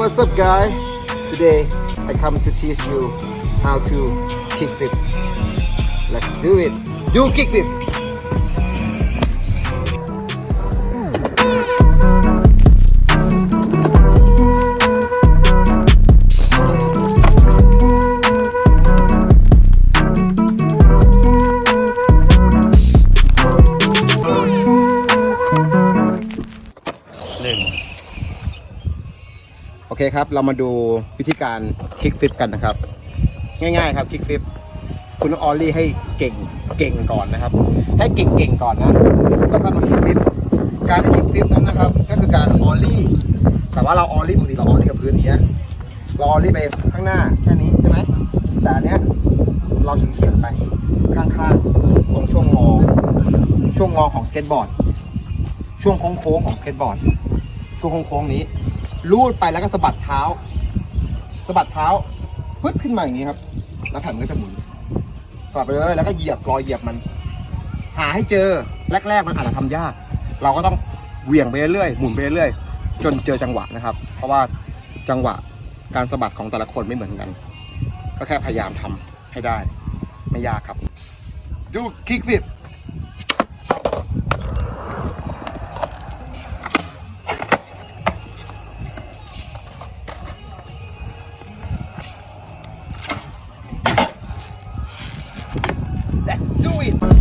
what's up, guys? Today I come to teach you how to kick flip. Let's do it. Do kick โอเคครับ เรามาดูวิธีการคลิกฟลิปกันนะครับ ง่ายๆครับคลิกฟลิปคุณต้องออลลี่ให้เก่งเก่งก่อนนะครับ ให้เก่งๆก่งก่อนนะแล้วก็มาคลิกฟลิปการคลิกฟลิปนั้นนะครับ ก็คือการออลลี่ แต่ว่าเราออลลี่ปกติเราออลลี่กับพื้นอย่างเนี้ยเราออลลี่ไปข้างหน้าแค่นี้ใช่ไหมแต่อันเนี้ยเราเฉียงไปข้างๆตรงช่วงงอช่วงงอของสเก็ตบอร์ดช่วงโค้งๆของสเก็ตบอร์ดช่วงโค้งๆนี้ ลูดไปแล้วก็สะบัดเท้าสะบัดเท้าปึ๊บขึ้นมาอย่างนี้ครับ แล้วแผ่นมันก็จะหมุนสะบัดไปเลยแล้วก็เหยียบรอยเหยียบมัน หาให้เจอแรกๆมันอาจจะทำยาก เราก็ต้องเหวี่ยงไปเรื่อยๆหมุนไปเรื่อยๆจนเจอจังหวะนะครับ เพราะว่าจังหวะการสะบัดของแต่ละคนไม่เหมือนกัน ก็แค่พยายามทำให้ได้ ไม่ยากครับ ดูคิกฟิป it.